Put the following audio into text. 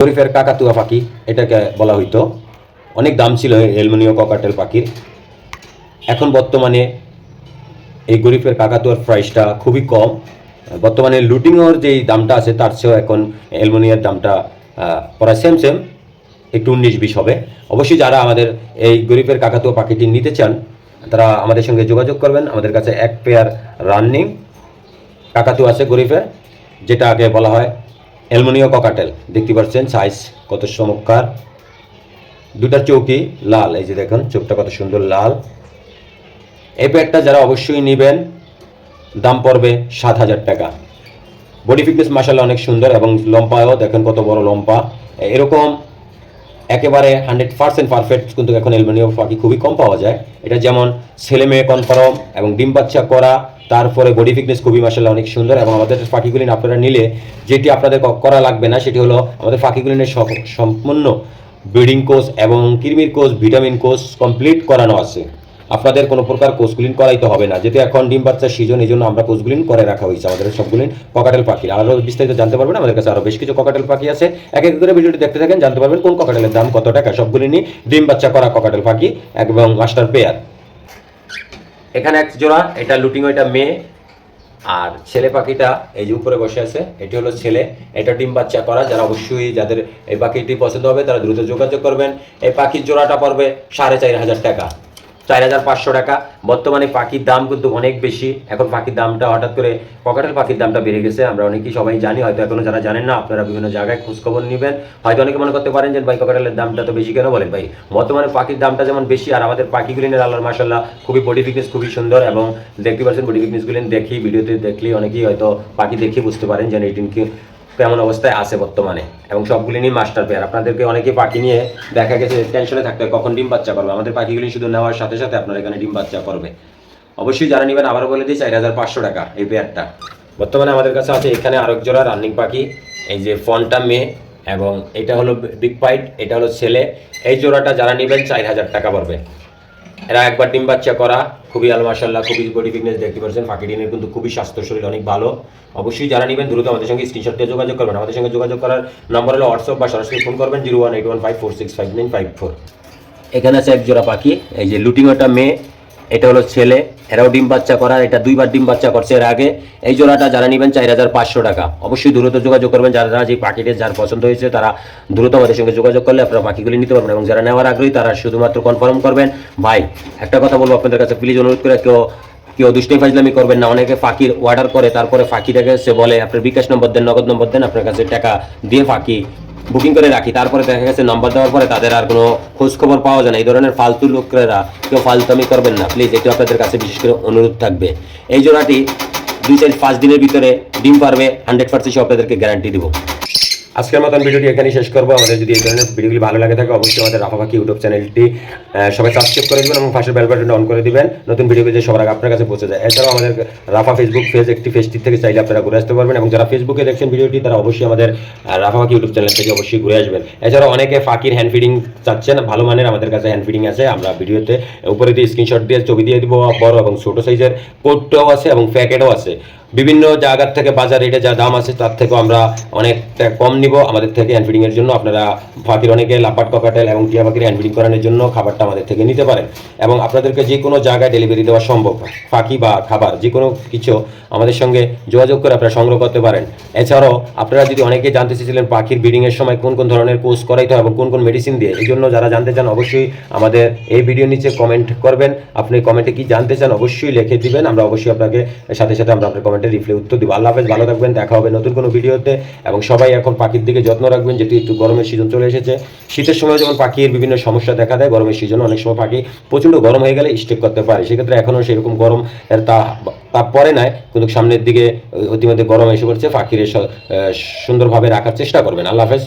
শরীফের কাকাতুয়া পাখি, এটাকে বলা হইতো। অনেক দাম ছিল এলমোনিও ককাটেল পাখির। এখন বর্তমানে এই গরিফের কাকাতুয়ার প্রাইসটা খুবই কম। বর্তমানে লুটিংয়ের যেই দামটা আছে, তার চেয়েও এখন অ্যালমোনিয়ার দামটা প্রায় সেম সেম একটু উনিশ বিশ হবে। অবশ্যই যারা আমাদের এই গরিবের কাকাতুয়া পাখিটি নিতে চান, তারা আমাদের সঙ্গে যোগাযোগ করবেন। আমাদের কাছে এক পেয়ার রানিং কাকাতুয়া আছে গরিবের যেটা আগে বলা হয় অ্যালমোনিয়া ককাটেল, দেখতে পাচ্ছেন সাইজ কত চমৎকার। দুটা চৌকি লাল, এই যে দেখুন, চোখটা কত সুন্দর লাল। এই প্যাডটা যারা অবশ্যই নেবেন, দাম পড়বে সাত হাজার টাকা। বডি ফিটনেস মাসাল্লাহ অনেক সুন্দর এবং লম্পায়ও দেখেন কত বড় লম্পা এরকম একেবারে হান্ড্রেড পার্সেন্ট পারফেক্ট কিন্তু এখন এলমেনিও পাখি খুবই কম পাওয়া যায়। এটা যেমন ছেলে মেয়ে কনফার্ম এবং ডিম বাচ্চা করা তারপরে বডি ফিটনেস খুবই মাসাল্লাহ অনেক সুন্দর এবং আমাদের পাখিগুলি আপনারা নিলে যেটি আপনাদের করা লাগবে না, সেটি হলো আমাদের সব- সম্পূর্ণ ব্রিডিং কোর্স এবং কৃমির কোর্স ভিটামিন কোর্স কমপ্লিট করানো আছে। আপনাদের কোনো প্রকার কোর্সগুলিন করাইতে হবে না। যেহেতু এখন ডিম বাচ্চার সিজন এই জন্য আমরা কোর্সগুলিন করে রাখা হয়েছে আমাদের সবগুলিন ককাটেল পাখি। আরও বিস্তারিত জানতে পারবেন, আমাদের কাছে আরও বেশ কিছু ককাটেল পাখি আছে। এক এক করে ভিডিওটি দেখতে থাকেন, জানতে পারবেন কোন ককাটেলের দাম কত টাকা। সবগুলি নিয়ে ডিম বাচ্চা করা ককাটেল পাখি এবং মাস্টার পেয়ার এখানে এক জোড়া, এটা লুটিং এটা মেয়ে। আর ছেলে পাখিটা এই যে উপরে বসে আছে, এটি হলো ছেলে। এটা ডিম বাচ্চা করা, যারা অবশ্যই যাদের এই পাখিটি পছন্দ হবে, তারা দ্রুত যোগাযোগ করবেন। এই পাখির জোড়াটা পড়বে সাড়ে চার হাজার টাকা। চার হাজার পাঁচশো টাকা। বর্তমানে পাখির দাম কিন্তু অনেক বেশি। এখন পাখির দামটা হঠাৎ করে পকেটের পাখির দামটা বেড়ে গেছে। আমরা অনেকেই সবাই জানি, হয়তো এখনও যারা জানেন না, আপনারা বিভিন্ন জায়গায় খোঁজখবর নেবেন। হয়তো অনেকে মনে করতে পারেন যে, ভাই ককাটেলের দামটা তো বেশি কেন বলেন? ভাই, বর্তমানে পাখির দামটা যেমন বেশি, আর আমাদের পাখিগুলি নিয়ে আল্লাহর মাসাল্লাহ খুবই বডি ফিটনেস খুবই সুন্দর এবং দেখতে পাচ্ছেন বডি ফিটনেসগুলি দেখি, ভিডিওতে দেখলেই অনেকেই হয়তো পাখি দেখে বুঝতে পারেন যে এইটিন কি কেমন অবস্থায় আছে বর্তমানে এবং সবগুলি নিয়ে মাস্টার পেয়ার আপনাদেরকে অনেকে পাখি নিয়ে দেখা গেছে টেনশনে থাকতে কখন ডিম বাচ্চা করবে আমাদের পাখিগুলি শুধু নেওয়ার সাথে সাথে আপনার এখানে ডিম বাচ্চা করবে অবশ্যই যারা নেবেন, আবারও বলে দিই, চার হাজার পাঁচশো টাকা এই পেয়ারটা বর্তমানে আমাদের কাছে আছে এখানে আরেক জোড়া রানিং পাখি, এই যে ফনটা মেয়ে এবং এটা হলো বিগ পাইট এটা হলো ছেলে। এই জোড়াটা যারা নেবেন, চার হাজার টাকা পড়বে। এরা একবার ডিম বাচ্চা করা খুবই আলমাশাল্লাহ খুবই বডি ফিটনেস দেখতে পাচ্ছেন। ফাঁকিডিনের কিন্তু খুবই স্বাস্থ্য শরীর অনেক ভালো। অবশ্যই যারা নেবেন, দ্রুত আমাদের সঙ্গে স্ক্রিনশট দিয়ে যোগাযোগ করবেন। আমাদের সঙ্গে যোগাযোগ করার নম্বর হলো হোয়াটসঅ্যাপ বা সরাসরি ফোন করবেন zero one eight one five four six five nine five four এখানে আছে এক জোড়া পাখি, এই যে লুটিংটা মেয়ে এটা হলো ছেলে, এরাও ডিম বাচ্চা করা, এটা দুইবার ডিম বাচ্চা করছে এর আগে। এই জোড়াটা যারা নেবেন চার হাজার পাঁচশো টাকা। অবশ্যই দ্রুত যোগাযোগ করবেন যারা যে পাখিটির যার পছন্দ হয়েছে, তারা দ্রুত আমাদের সঙ্গে যোগাযোগ করলে আপনারা পাখিগুলি নিতে পারবেন এবং যারা নেওয়ার আগ্রহী, তারা শুধুমাত্র কনফার্ম করবেন। ভাই, একটা কথা বলব আপনাদের কাছে প্লিজ অনুরোধ করে কেউ কেউ দুষ্টাই ফাজলামি করবেন না। অনেকে ফাঁকির অর্ডার করে, তারপরে ফাঁকিটাকে সে বলে আপনার বিকাশ নম্বর দেন, নগদ নম্বর দেন, আপনার কাছে টাকা দিয়ে ফাঁকি বুকিং করে রাখি, তারপরে দেখা গেছে নম্বর দেওয়ার পরে তাদের আর কোনো খোঁজখবর পাওয়া যায় না। এই ধরনের ফালতু লোকেরা কেউ ফালতামি করবেন না। প্লিজ এটি আপনাদের কাছে বিশেষ করে অনুরোধ থাকবে। এই জোড়াটি দুই চার পাঁচ দিনের ভিতরে ডিম পারবে হান্ড্রেড পার্সেন্ট আপনাদেরকে গ্যারান্টি দিব। আজকের মতন ভিডিওটি এখানেই শেষ করব। আমাদের যদি এই ধরনের ভিডিওগুলি ভালো লাগে থাকে, অবশ্যই আমাদের রাফা পাখি ইউটিউব চ্যানেলটি সবাই সাবস্ক্রাইব করে দেবেন এবং পাশের বেল বাটনটা অন করে দিবেন। নতুন ভিডিও যে সবার আপনার কাছে পৌঁছে যায়। এছাড়াও আমাদের রাফা ফেসবুক পেজ একটি পেজটি থেকে চাইলে আপনারা ঘুরে আসতে পারবেন এবং যারা ফেসবুকে দেখছেন ভিডিওটি, তারা অবশ্যই আমাদের রাফা ইউটিউব চ্যানেল থেকে অবশ্যই ঘুরে আসবেন। এছাড়াও অনেকে ফাঁকির হ্যান্ড ফিডিং চাচ্ছেন, ভালো মানের আমাদের কাছে হ্যান্ড ফিডিং আছে। আমরা ভিডিওতে উপরে দিয়ে স্ক্রিনশট দিয়ে ছবি দিয়ে দিব বড় এবং ছোট সাইজের কোটটাও আছে এবং প্যাকেটও আছে। বিভিন্ন জায়গার থেকে, বাজার রেটে যা দাম আছে, তার থেকেও আমরা অনেকটা কম নিব আমাদের থেকে হ্যান্ড ফিডিংয়ের জন্য। আপনারা ফাঁকির অনেকে লাপাট, ককাটেল এবং টিয়া পাখির হ্যান্ড ফিডিং করানোর জন্য খাবারটা আমাদের থেকে নিতে পারেন। এবং আপনাদেরকে যে কোনো জায়গায় ডেলিভারি দেওয়া সম্ভব। ফাঁকি বা খাবার, যে কোনো কিছু আমাদের সঙ্গে যোগাযোগ করে আপনারা সংগ্রহ করতে পারেন। এছাড়াও আপনারা যদি অনেকে জানতে চেয়েছিলেন পাখির ব্রিডিংয়ের সময় কোন কোন ধরনের কোর্স করাইতে হবে এবং কোন কোন মেডিসিন দিয়ে, এই জন্য যারা জানতে চান অবশ্যই আমাদের এই ভিডিও নিচে কমেন্ট করবেন। আপনি কমেন্টে কি জানতে চান অবশ্যই লিখে দিবেন। আমরা অবশ্যই আপনাকে সাথে সাথে আমরা আপনার কমেন্টে রিপ্লাই উত্তর দিব। আল্লাহ হাফেজ, ভালো থাকবেন, দেখা হবে নতুন কোনো ভিডিওতে। এবং সবাই এখন পাখির দিকে যত্ন রাখবেন, যেহেতু একটু গরমের সিজন চলে এসেছে। শীতের সময় যেমন পাখির বিভিন্ন সমস্যা দেখা দেয়, গরমের সিজন অনেক সময় পাখি প্রচণ্ড গরম হয়ে গেলে স্টেক করতে পারে। সেক্ষেত্রে এখনও সেরকম গরম তা, তাপ পরে নাই, কিন্তু সামনের দিকে, অতিমধ্যে গরম এসে পড়ছে, পাখির সুন্দরভাবে রাখার চেষ্টা করবেন। আল্লাহ হাফেজ।